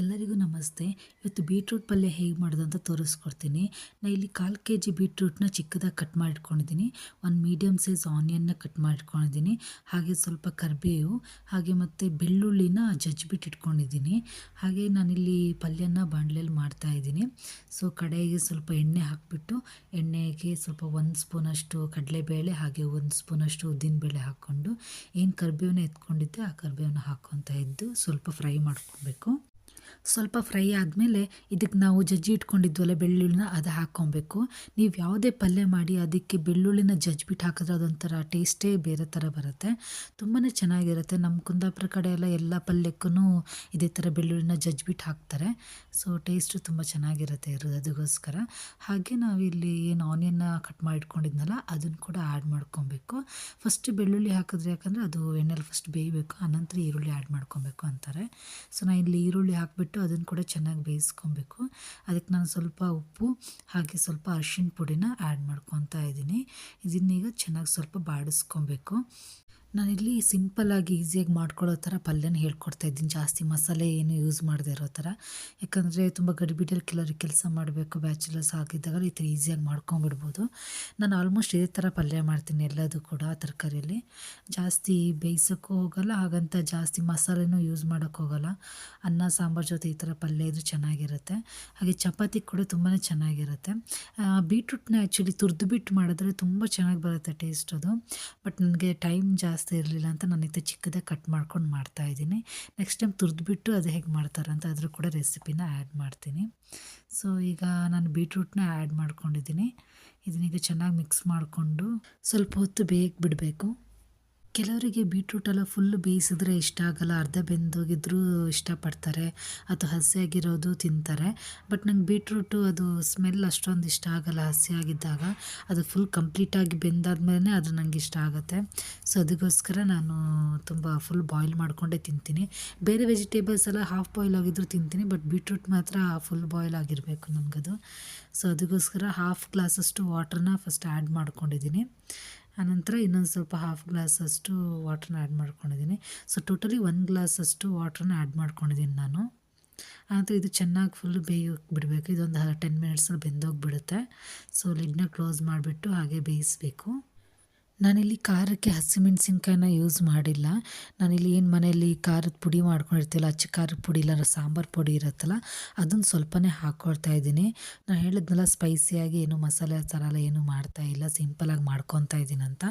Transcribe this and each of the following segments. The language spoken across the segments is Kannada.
ಎಲ್ಲರಿಗೂ ನಮಸ್ತೆ. ಇವತ್ತು ಬೀಟ್ರೂಟ್ ಪಲ್ಯ ಹೇಗೆ ಮಾಡೋದು ಅಂತ ತೋರಿಸ್ಕೊಡ್ತೀನಿ. ನಾನು ಇಲ್ಲಿ ಕಾಲು ಕೆ ಜಿ ಬೀಟ್ರೂಟ್ನ ಚಿಕ್ಕದಾಗಿ ಕಟ್ ಮಾಡಿಟ್ಕೊಂಡಿದ್ದೀನಿ. ಒಂದು ಮೀಡಿಯಮ್ ಸೈಜ್ ಆನಿಯನ್ನ ಕಟ್ ಮಾಡಿಟ್ಕೊಂಡಿದ್ದೀನಿ. ಹಾಗೆ ಸ್ವಲ್ಪ ಕರಿಬೇವು, ಹಾಗೆ ಮತ್ತು ಬೆಳ್ಳುಳ್ಳಿನ ಜಜ್ಜಿಬಿಟ್ಟು ಇಟ್ಕೊಂಡಿದ್ದೀನಿ. ಹಾಗೆ ನಾನಿಲ್ಲಿ ಪಲ್ಯನ ಮಾಡ್ತಾ ಮಾಡ್ತಾಯಿದ್ದೀನಿ ಸೊ ಕಡೆಗೆ ಸ್ವಲ್ಪ ಎಣ್ಣೆ ಹಾಕಿಬಿಟ್ಟು, ಎಣ್ಣೆಗೆ ಸ್ವಲ್ಪ ಒಂದು ಸ್ಪೂನಷ್ಟು ಕಡಲೆಬೇಳೆ, ಹಾಗೆ ಒಂದು ಸ್ಪೂನಷ್ಟು ಉದ್ದಿನಬೇಳೆ ಹಾಕ್ಕೊಂಡು, ಏನು ಕರಿಬೇವನ್ನ ಎತ್ಕೊಂಡಿದ್ದೆ ಆ ಕರಿಬೇವನ್ನ ಹಾಕ್ಕೊತಾ ಇದ್ದು ಸ್ವಲ್ಪ ಫ್ರೈ ಮಾಡ್ಕೊಬೇಕು. ಸ್ವಲ್ಪ ಫ್ರೈ ಆದಮೇಲೆ ಇದಕ್ಕೆ ನಾವು ಜಜ್ಜಿ ಇಟ್ಕೊಂಡಿದ್ವಲ್ಲ ಬೆಳ್ಳುಳ್ಳಿನ, ಅದು ಹಾಕ್ಕೊಬೇಕು. ನೀವು ಯಾವುದೇ ಪಲ್ಯ ಮಾಡಿ ಅದಕ್ಕೆ ಬೆಳ್ಳುಳ್ಳಿನ ಜಜ್ಜಿಬಿಟ್ಟು ಹಾಕಿದ್ರೆ ಅದೊಂಥರ ಟೇಸ್ಟೇ ಬೇರೆ ಥರ ಬರುತ್ತೆ. ತುಂಬಾ ಚೆನ್ನಾಗಿರುತ್ತೆ. ನಮ್ಮ ಕುಂದಾಪುರ ಕಡೆ ಎಲ್ಲ ಎಲ್ಲ ಪಲ್ಯಕ್ಕೂ ಇದೇ ಥರ ಬೆಳ್ಳುಳ್ಳಿನ ಜಜ್ಜಿಬಿಟ್ಟು ಹಾಕ್ತಾರೆ. ಸೊ ಟೇಸ್ಟು ತುಂಬ ಚೆನ್ನಾಗಿರುತ್ತೆ ಇರೋದು ಅದಕ್ಕೋಸ್ಕರ ಹಾಗೆ ನಾವಿಲ್ಲಿ ಏನು ಆನಿಯನ್ನ ಕಟ್ ಮಾಡಿ ಇಟ್ಕೊಂಡಿದ್ನಲ್ಲ ಅದನ್ನು ಕೂಡ ಆ್ಯಡ್ ಮಾಡ್ಕೊಬೇಕು. ಫಸ್ಟ್ ಬೆಳ್ಳುಳ್ಳಿ ಹಾಕಿದ್ರೆ ಯಾಕಂದರೆ ಅದು ಎಣ್ಣೆಲಿ ಫಸ್ಟ್ ಬೇಯಬೇಕು, ಆನಂತರ ಈರುಳ್ಳಿ ಆ್ಯಡ್ ಮಾಡ್ಕೊಬೇಕು ಅಂತಾರೆ. ಸೊ ನಾನು ಇಲ್ಲಿ ಈರುಳ್ಳಿ ಹಾಕ್ಬಿಟ್ಟು ಅದನ್ನು ಕೂಡ ಚೆನ್ನಾಗಿ ಬೇಯಿಸ್ಕೊಬೇಕು. ಅದಕ್ಕೆ ನಾನು ಸ್ವಲ್ಪ ಉಪ್ಪು, ಹಾಗೆ ಸ್ವಲ್ಪ ಅರಿಶಿನ ಪುಡಿನ ಆ್ಯಡ್ ಮಾಡ್ಕೊತಾ ಇದ್ದೀನಿ. ಇದನ್ನೀಗ ಚೆನ್ನಾಗಿ ಸ್ವಲ್ಪ ಬಾಡಿಸ್ಕೊಬೇಕು. ನಾನಿಲ್ಲಿ ಸಿಂಪಲ್ಲಾಗಿ ಈಸಿಯಾಗಿ ಮಾಡ್ಕೊಳ್ಳೋ ಥರ ಪಲ್ಯನ ಹೇಳ್ಕೊಡ್ತಾ ಇದ್ದೀನಿ. ಜಾಸ್ತಿ ಮಸಾಲೆ ಏನು ಯೂಸ್ ಮಾಡದೇ ಇರೋ ಥರ. ಯಾಕಂದರೆ ತುಂಬ ಗಡಿಬಿಡಿಯಲ್ಲಿ ಕೆಲವ್ರಿಗೆ ಕೆಲಸ ಮಾಡಬೇಕು, ಬ್ಯಾಚುಲರ್ಸ್ ಆಗಿದ್ದಾಗ ಈ ಥರ ಈಸಿಯಾಗಿ ಮಾಡ್ಕೊಂಬಿಡ್ಬೋದು. ನಾನು ಆಲ್ಮೋಸ್ಟ್ ಇದೇ ಥರ ಪಲ್ಯ ಮಾಡ್ತೀನಿ ಎಲ್ಲದೂ ಕೂಡ ತರಕಾರಿಯಲ್ಲಿ. ಜಾಸ್ತಿ ಬೇಯಿಸೋಕ್ಕೂ ಹೋಗಲ್ಲ, ಹಾಗಂತ ಜಾಸ್ತಿ ಮಸಾಲೆನೂ ಯೂಸ್ ಮಾಡೋಕ್ಕೆ ಹೋಗಲ್ಲ. ಅನ್ನ, ಸಾಂಬಾರು ಜೊತೆ ಈ ಥರ ಪಲ್ಯ ಇದು ಚೆನ್ನಾಗಿರುತ್ತೆ. ಹಾಗೆ ಚಪಾತಿ ಕೂಡ ತುಂಬಾ ಚೆನ್ನಾಗಿರುತ್ತೆ. ಬೀಟ್ರೂಟ್ನ ಆ್ಯಕ್ಚುಲಿ ತುರಿದು ಬಿಟ್ಟು ಮಾಡಿದ್ರೆ ತುಂಬ ಚೆನ್ನಾಗಿ ಬರುತ್ತೆ ಟೇಸ್ಟ್ ಅದು. ಬಟ್ ನನಗೆ ಟೈಮ್ ಜಾಸ್ತಿ ಇರಲಿಲ್ಲ ಅಂತ ನಾನು ಇದು ಚಿಕ್ಕದಾಗಿ ಕಟ್ ಮಾಡ್ಕೊಂಡು ಮಾಡ್ತಾಯಿದ್ದೀನಿ ನೆಕ್ಸ್ಟ್ ಟೈಮ್ ತುರಿದ್ಬಿಟ್ಟು ಅದು ಹೇಗೆ ಮಾಡ್ತಾರೆ ಅಂತ ಅದ್ರ ಕೂಡ ರೆಸಿಪಿನ ಆ್ಯಡ್ ಮಾಡ್ತೀನಿ. ಸೊ ಈಗ ನಾನು ಬೀಟ್ರೂಟ್ನ ಆ್ಯಡ್ ಮಾಡ್ಕೊಂಡಿದ್ದೀನಿ. ಇದನ್ನೀಗ ಚೆನ್ನಾಗಿ ಮಿಕ್ಸ್ ಮಾಡಿಕೊಂಡು ಸ್ವಲ್ಪ ಹೊತ್ತು ಬೇಗ ಬಿಡಬೇಕು. ಕೆಲವರಿಗೆ ಬೀಟ್ರೂಟೆಲ್ಲ ಫುಲ್ ಬೇಯಿಸಿದ್ರೆ ಇಷ್ಟ ಆಗಲ್ಲ. ಅರ್ಧ ಬೆಂದೋಗಿದ್ರೂ ಇಷ್ಟಪಡ್ತಾರೆ. ಅಥವಾ ಹಸಿಯಾಗಿರೋದು ತಿಂತಾರೆ. ಬಟ್ ನಂಗೆ ಬೀಟ್ರೂಟು ಅದು ಸ್ಮೆಲ್ ಅಷ್ಟೊಂದು ಇಷ್ಟ ಆಗಲ್ಲ ಹಸಿಯಾಗಿದ್ದಾಗ. ಅದು ಫುಲ್ ಕಂಪ್ಲೀಟಾಗಿ ಬೆಂದಾದ್ಮೇಲೆ ಅದು ನನಗೆ ಇಷ್ಟ ಆಗುತ್ತೆ. ಸೊ ಅದಕ್ಕೋಸ್ಕರ ನಾನು ತುಂಬ ಫುಲ್ ಬಾಯ್ಲ್ ಮಾಡಿಕೊಂಡೇ ತಿಂತೀನಿ. ಬೇರೆ ವೆಜಿಟೇಬಲ್ಸ್ ಎಲ್ಲ ಹಾಫ್ ಬಾಯ್ಲ್ ಆಗಿದ್ದರೂ ತಿಂತೀನಿ ಬಟ್ ಬೀಟ್ರೂಟ್ ಮಾತ್ರ ಫುಲ್ ಬಾಯ್ಲ್ ಆಗಿರಬೇಕು ನನಗದು. ಸೊ ಅದಕ್ಕೋಸ್ಕರ ಹಾಫ್ ಗ್ಲಾಸಷ್ಟು ವಾಟ್ರನ್ನ ಫಸ್ಟ್ ಆ್ಯಡ್ ಮಾಡ್ಕೊಂಡಿದ್ದೀನಿ. ಆನಂತರ ಇನ್ನೊಂದು ಸ್ವಲ್ಪ ಹಾಫ್ ಗ್ಲಾಸಷ್ಟು ವಾಟ್ರನ್ನ ಆ್ಯಡ್ ಮಾಡ್ಕೊಂಡಿದ್ದೀನಿ. ಸೊ ಟೋಟಲಿ ಒಂದು ಗ್ಲಾಸಷ್ಟು ವಾಟ್ರನ್ನ ಆ್ಯಡ್ ಮಾಡ್ಕೊಂಡಿದ್ದೀನಿ ನಾನು. ಆನಂತರ ಇದು ಚೆನ್ನಾಗಿ ಫುಲ್ ಬೇಯೋಕೆ ಬಿಡಬೇಕು. ಇದೊಂದು ಟೆನ್ ಮಿನಿಟ್ಸಲ್ಲಿ ಬೆಂದೋಗಿಬಿಡುತ್ತೆ. ಸೊ ಲಿಡ್ನ ಕ್ಲೋಸ್ ಮಾಡಿಬಿಟ್ಟು ಹಾಗೆ ಬೇಯಿಸಬೇಕು. ನಾನಿಲ್ಲಿ ಖಾರಕ್ಕೆ ಹಸಿಮೆಣ್ಸಿನ್ಕಾಯಿನ ಯೂಸ್ ಮಾಡಿಲ್ಲ. ನಾನಿಲ್ಲಿ ಏನು ಮನೆಯಲ್ಲಿ ಖಾರದ ಪುಡಿ ಮಾಡ್ಕೊಂಡಿರ್ತೀವಲ್ಲ, ಅಚ್ಚ ಖಾರದ ಪುಡಿ ಇಲ್ಲ ಸಾಂಬಾರು ಪುಡಿ ಇರುತ್ತಲ್ಲ, ಅದನ್ನು ಸ್ವಲ್ಪನೇ ಹಾಕ್ಕೊಳ್ತಾ ಇದ್ದೀನಿ. ನಾನು ಹೇಳಿದ್ನಲ್ಲ ಸ್ಪೈಸಿಯಾಗಿ ಏನು ಮಸಾಲೆ ಥರ ಎಲ್ಲ ಏನು ಮಾಡ್ತಾಯಿಲ್ಲ ಸಿಂಪಲಾಗಿ ಮಾಡ್ಕೊತಾ ಇದ್ದೀನಿ ಅಂತ.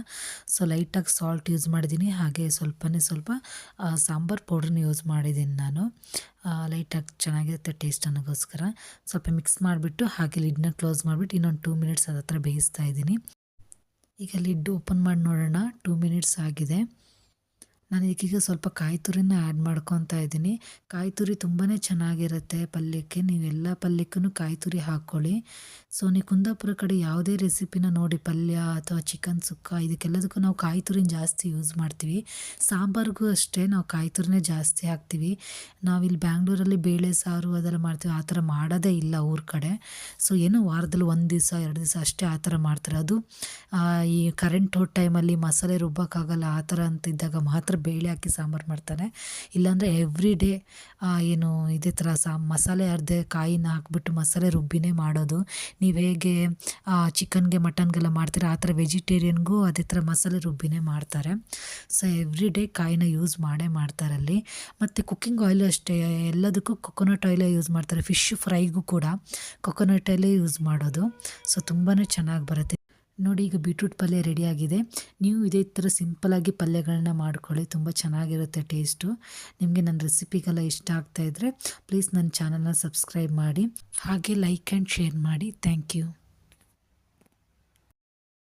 ಸೊ ಲೈಟಾಗಿ ಸಾಲ್ಟ್ ಯೂಸ್ ಮಾಡಿದ್ದೀನಿ, ಹಾಗೆ ಸ್ವಲ್ಪನೇ ಸ್ವಲ್ಪ ಸಾಂಬಾರು ಪೌಡ್ರನ್ನ ಯೂಸ್ ಮಾಡಿದ್ದೀನಿ ನಾನು. ಲೈಟಾಗಿ ಚೆನ್ನಾಗಿರುತ್ತೆ ಟೇಸ್ಟ್ ಅನ್ನೋಗೋಸ್ಕರ. ಸ್ವಲ್ಪ ಮಿಕ್ಸ್ ಮಾಡಿಬಿಟ್ಟು, ಹಾಗೆ ಲಿಡ್ನ ಕ್ಲೋಸ್ ಮಾಡಿಬಿಟ್ಟು ಇನ್ನೊಂದು ಟೂ ಮಿನಿಟ್ಸ್ ಅದ ಹತ್ರ ಬೇಯಿಸ್ತಾ ಇದ್ದೀನಿ. ಈಗ ಲಿಡ್ ಓಪನ್ ಮಾಡಿ ನೋಡೋಣ. ಟೂ ಮಿನಿಟ್ಸ್ ಆಗಿದೆ. ನಾನು ಇದಕ್ಕೀಗ ಸ್ವಲ್ಪ ಕಾಯಿ ತುರಿನ ಆ್ಯಡ್ ಮಾಡ್ಕೊತಾ ಇದ್ದೀನಿ. ಕಾಯಿ ತುರಿ ತುಂಬಾ ಚೆನ್ನಾಗಿರುತ್ತೆ ಪಲ್ಯಕ್ಕೆ. ನೀವೆಲ್ಲ ಪಲ್ಯಕ್ಕೂ ಕಾಯಿ ತುರಿ ಹಾಕ್ಕೊಳ್ಳಿ. ಸೊ ನೀವು ಕುಂದಾಪುರ ಕಡೆ ಯಾವುದೇ ರೆಸಿಪಿನ ನೋಡಿ, ಪಲ್ಯ ಅಥವಾ ಚಿಕನ್, ಸುಕ್ಕ, ಇದಕ್ಕೆಲ್ಲದಕ್ಕೂ ನಾವು ಕಾಯಿ ತುರಿನ ಜಾಸ್ತಿ ಯೂಸ್ ಮಾಡ್ತೀವಿ. ಸಾಂಬಾರಿಗೂ ಅಷ್ಟೇ ನಾವು ಕಾಯಿ ತುರಿನೇ ಜಾಸ್ತಿ ಹಾಕ್ತೀವಿ. ನಾವಿಲ್ಲಿ ಬ್ಯಾಂಗ್ಳೂರಲ್ಲಿ ಬೇಳೆ ಸಾರು ಅದೆಲ್ಲ ಮಾಡ್ತೀವಿ. ಆ ಥರ ಮಾಡೋದೇ ಇಲ್ಲ ಊರ ಕಡೆ. ಸೊ ಏನು ವಾರದಲ್ಲಿ ಒಂದು ದಿವಸ, ಎರಡು ದಿವಸ ಅಷ್ಟೇ ಆ ಥರ ಮಾಡ್ತಾರೆ. ಅದು ಈ ಕರೆಂಟ್ ಹೋದ ಟೈಮಲ್ಲಿ ಮಸಾಲೆ ರುಬ್ಬಕ್ಕಾಗಲ್ಲ, ಆ ಥರ ಅಂತಿದ್ದಾಗ ಮಾತ್ರ ಬೇಳೆ ಹಾಕಿ ಸಾಂಬಾರು ಮಾಡ್ತಾರೆ ಇಲ್ಲಾಂದರೆ ಎವ್ರಿ ಡೇ ಏನು ಇದೇ ಥರ ಸಾ, ಮಸಾಲೆ ಅರ್ಧೆ ಕಾಯಿನ ಹಾಕ್ಬಿಟ್ಟು ಮಸಾಲೆ ರುಬ್ಬಿನೇ ಮಾಡೋದು. ನೀವು ಹೇಗೆ ಚಿಕನ್ಗೆ ಮಟನ್ಗೆಲ್ಲ ಮಾಡ್ತೀರ, ಆ ಥರ ವೆಜಿಟೇರಿಯನ್ಗೂ ಅದೇ ಥರ ಮಸಾಲೆ ರುಬ್ಬಿನೇ ಮಾಡ್ತಾರೆ. ಸೊ ಎವ್ರಿ ಡೇ ಕಾಯಿನ ಯೂಸ್ ಮಾಡೇ ಮಾಡ್ತಾರೆ ಅಲ್ಲಿ. ಮತ್ತು ಕುಕ್ಕಿಂಗ್ ಆಯಿಲು ಅಷ್ಟೇ, ಎಲ್ಲದಕ್ಕೂ ಕೊಕೊನಟ್ ಆಯಿಲೇ ಯೂಸ್ ಮಾಡ್ತಾರೆ. ಫಿಶ್ ಫ್ರೈಗೂ ಕೂಡ ಕೊಕೊನಟ್ ಆಯಿಲೇ ಯೂಸ್ ಮಾಡೋದು. ಸೊ ತುಂಬಾ ಚೆನ್ನಾಗಿ ಬರುತ್ತೆ. ನೋಡಿ, ಈಗ ಬೀಟ್ರೂಟ್ ಪಲ್ಯ ರೆಡಿಯಾಗಿದೆ. ನೀವು ಇದೇ ಥರ ಸಿಂಪಲಾಗಿ ಪಲ್ಯಗಳನ್ನ ಮಾಡ್ಕೊಳ್ಳಿ. ತುಂಬ ಚೆನ್ನಾಗಿರುತ್ತೆ ಟೇಸ್ಟು. ನಿಮಗೆ ನನ್ನ ರೆಸಿಪಿಗೆಲ್ಲ ಇಷ್ಟ ಆಗ್ತಾಯಿದ್ರೆ ಪ್ಲೀಸ್ ನನ್ನ ಚಾನಲ್ನ ಸಬ್ಸ್ಕ್ರೈಬ್ ಮಾಡಿ. ಹಾಗೆ ಲೈಕ್ ಆ್ಯಂಡ್ ಶೇರ್ ಮಾಡಿ. Thank you.